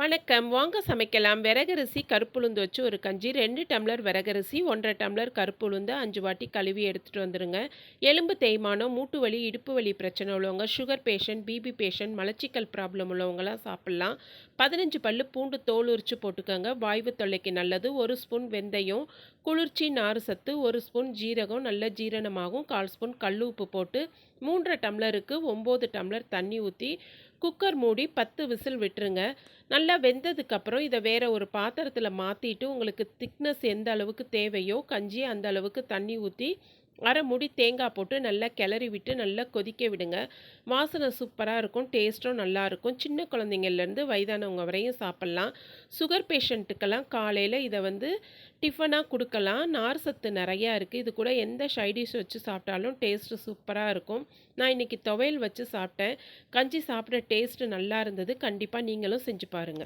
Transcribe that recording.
வணக்கம். வாங்க சமைக்கலாம். விறகரிசி கருப்புளுந்து வச்சு ஒரு கஞ்சி ரெண்டு டம்ளர் விறகரிசி ஒன்றரை டம்ளர் கருப்புளுந்து அஞ்சு வாட்டி கழுவி எடுத்துகிட்டு வந்துடுங்க எலும்பு தேய்மானம் மூட்டு வலி இடுப்பு வலி பிரச்சனை உள்ளவங்க சுகர் பேஷண்ட் பிபி பேஷண்ட் மலச்சிக்கல் ப்ராப்ளம் உள்ளவங்களாம் சாப்பிட்லாம். பதினஞ்சு பல் பூண்டு தோல் உரிச்சு போட்டுக்கோங்க. வாய்வு தொல்லைக்கு நல்லது. ஒரு ஸ்பூன் வெந்தயம் குளிர்ச்சி நார் சத்து ஒரு ஸ்பூன் ஜீரகம் நல்ல ஜீரணமாகும். கால் ஸ்பூன் கல் உப்பு போட்டு மூன்றரை டம்ளருக்கு ஒம்பது டம்ளர் தண்ணி ஊற்றி குக்கர் மூடி பத்து விசில் விட்டுருங்க. நல்ல நல்லா வெந்ததுக்கப்புறம் இதை வேறு ஒரு பாத்திரத்தில் மாற்றிட்டு உங்களுக்கு திக்னஸ் எந்த அளவுக்கு தேவையோ கஞ்சி அந்த அளவுக்கு தண்ணி ஊற்றி அரை முடி தேங்காய் போட்டு நல்லா கிளறி விட்டு நல்லா கொதிக்க விடுங்க. வாசனை சூப்பராக இருக்கும் டேஸ்ட்டும் நல்லாயிருக்கும் சின்ன குழந்தைங்கள்லேருந்து வயதானவங்க வரையும் சாப்பிட்லாம். சுகர் பேஷண்ட்டுக்கெல்லாம் காலையில் இதை வந்து டிஃபனாக கொடுக்கலாம். நார் சத்து நிறையா இருக்குது இது கூட எந்த ஷைடிஷ் வச்சு சாப்பிட்டாலும் டேஸ்ட்டு சூப்பராக இருக்கும். நான் இன்றைக்கி துவையல் வச்சு சாப்பிட்டேன். கஞ்சி சாப்பிட்ற டேஸ்ட்டு நல்லா இருந்தது. கண்டிப்பாக நீங்களும் செஞ்சு பாருங்கள்